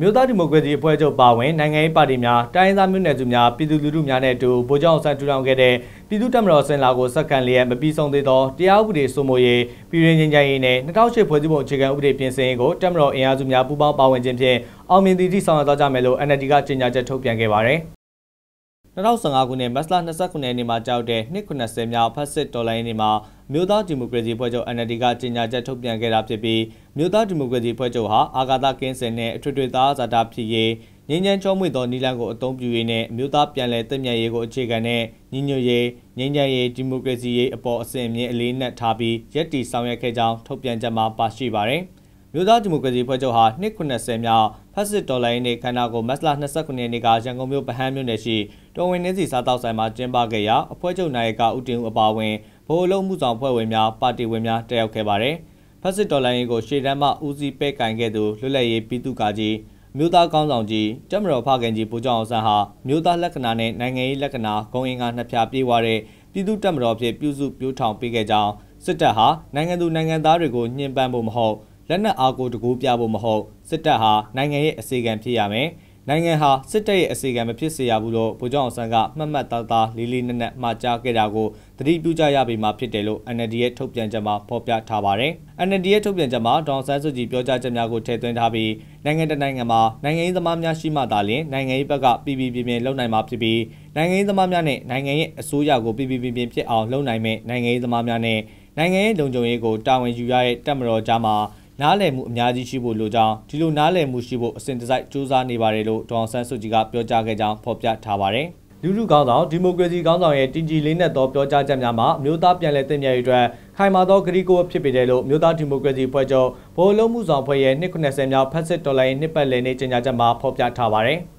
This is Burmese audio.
မြို့သားဒီမိုကရေစီအဖွဲ့ချုပ်ပါဝင်နိုင်ငံရေးပါတီများတိုင်းရင်းသားမျိုးနွယ်စုများပြည်သူလူထုများနဲ့အတူဗိုလ်ချုပ်အောင်ဆန်းထူထောင်ခဲ့တဲ့ပြည်သူ့တပ်မတော်စင်လာကိုစက္ကန့်လျက်မပြီးဆုံးသေးသောတရားဥပဒေစိုးမိုးရေးပြည်ရင်းချင်းချင်းရေးနဲ့2008ဖွဲ့စည်းပုံအခြေခံဥပဒေပြင်ဆင်ရေးကိုတပ်မတော်အင်အားစုများပူးပေါင်းပါဝင်ခြင်းဖြင့်အောင်မြင်သည့်ထိဆောင်ရွက်သွားကြမယ်လို့ NLD ကကြေညာချက်ထုတ်ပြန်ခဲ့ပါတယ်။ 2015ခုနှစ်မတ်လ29ရက်နေ့မှာကြောက်တဲ့290မြောက်ဖက်စစ်တော်လိုင်းနေ့မှာမြို့သားဒီမိုကရေစီဖွဲ့ချုပ် NLD ကကြေညာချက်ထုတ်ပြန်ခဲ့တာဖြစ်ပြီးမြို့သားဒီမိုကရေစီဖွဲ့ချုပ်ဟာအာဂါသကင်းစင်နဲ့အထွေထွေသားဇာတာဖြစ်ရေးငင်းချမ်းချောမွေသောနီလန်ကိုအသုံးပြုရေးနဲ့မြို့သားပြန်လည်တည်မြဲရေးကိုအခြေခံတဲ့ညီညွတ်ရေးငင်းချမ်းရေးဒီမိုကရေစီရေးအပေါ်အဆင့်အမြင့်အလေးနက်ထားပြီးရည်တည်ဆောင်ရွက်ခဲ့ကြောင်းထုတ်ပြန်ချက်မှာပါရှိပါတယ်။ မြို့သားဒီမိုကရေစီဖွဲ့ချုပ်ဟာ290မြောက်ဖက်စစ်ဒေါ်လာရင်းနေခန္ဓာကိုမတ်လ29ရက်နေ့ကရန်ကုန်မြို့ဗဟန်းမြို့နယ်ရှိတော်ဝင်နှင်းစီစားတောက်ဆိုင်မှာကျင်းပခဲ့ရာအဖွဲ့ချုပ်နိုင်ကဦးတင်ဦးအပါအဝင်ဗိုလ်လုံးမှုဆောင်ဖွဲ့ဝင်များပါတီဝင်များတက်ရောက်ခဲ့ပါတယ်။ဖက်စစ်ဒေါ်လာရင်းကိုရှေ့တန်းမှဦးစီးပဲ့ကင်ခဲ့သူလွတ်လပ်ရေးပြည်သူ့ကာကြီးမြို့သားကောင်းဆောင်ကြီးတက်မတော်ဖခင်ကြီးပူကျောင်းအောင်ဆန်းဟာမြို့သားလက္ခဏာနဲ့နိုင်ငံရေးလက္ခဏာဂုံအင်္ဂါနှစ်ဖြာပြေးွားတဲ့ပြည်သူ့တက်မတော်ဖြစ်ပြုစုပြိုးထောင်ပေးခဲ့ကြောင်းစစ်တပ်ဟာနိုင်ငံသူနိုင်ငံသားတွေကိုညှဉ်းပန်းဖို့မဟုတ် လက်နက်အားကိုတကူပြဖို့မဟုတ်စစ်တပ်ဟာနိုင်ငံရဲ့အစီအကံဖြစ်ရမယ်နိုင်ငံဟာစစ်တပ်ရဲ့အစီအကံမဖြစ်စေရဘူးလို့ဗိုလ်ချုပ်အောင်ဆန်းကမှတ်မှတ်သားသားလေးလေးနက်နက်မှာကြားခဲ့တာကိုသတိပြုကြရပြီမှာဖြစ်တယ်လို့ NLD ရဲ့ထုတ်ပြန်ချက်မှာဖော်ပြထားပါတယ်။ NLD ရဲ့ထုတ်ပြန်ချက်မှာဒေါန်ဆန်းစုကြည်ပြောကြားချက်များကိုထည့်သွင်းထားပြီးနိုင်ငံတနိုင်ငံမှာနိုင်ငံရေးသမားများရှိမှသာလျှင်နိုင်ငံရေးဘက်ကပြည်ပြည်ပြင်းပြင်းလုပ်နိုင်မှာဖြစ်ပြီးနိုင်ငံရေးသမားများနဲ့နိုင်ငံရဲ့အစိုးရကိုပြည်ပြည်ပြင်းပြင်းဖြစ်အောင်လုပ်နိုင်မဲ့နိုင်ငံရေးသမားများနဲ့နိုင်ငံရေးလုံခြုံရေးကိုတာဝန်ယူရတဲ့တပ်မတော်ကြားမှာ နားလည်မှုအများကြီးရှိဖို့လိုကြောင်းဒီလိုနားလည်မှုရှိဖို့အစဉ်တစိုက်စူးစမ်းနေပါတယ်လို့ဒေါအောင်ဆန်းစုကြည်ကပြောကြားခဲ့ကြောင်းဖော်ပြထားပါတယ်။လူလူကောင်းဆောင်ဒီမိုကရေစီကောင်းဆောင်ရဲ့တင်ကြည်လေးနဲ့သောပြောကြားချက်များမှာမြို့သားပြန်လည်တည်မြဲရေးအတွက်ခိုင်မာသောဂရီကိုဖြစ်ပေတယ်လို့မြို့သားဒီမိုကရေစီဖွဲ့ချုပ်ဗိုလ်လုံးမှုဆောင်ဖွဲ့ရဲ့290မြောက်ဖက်စစ်တော်လိုင်းနှစ်ပတ်လည်နေ့ကြေညာချက်မှာဖော်ပြထားပါတယ်။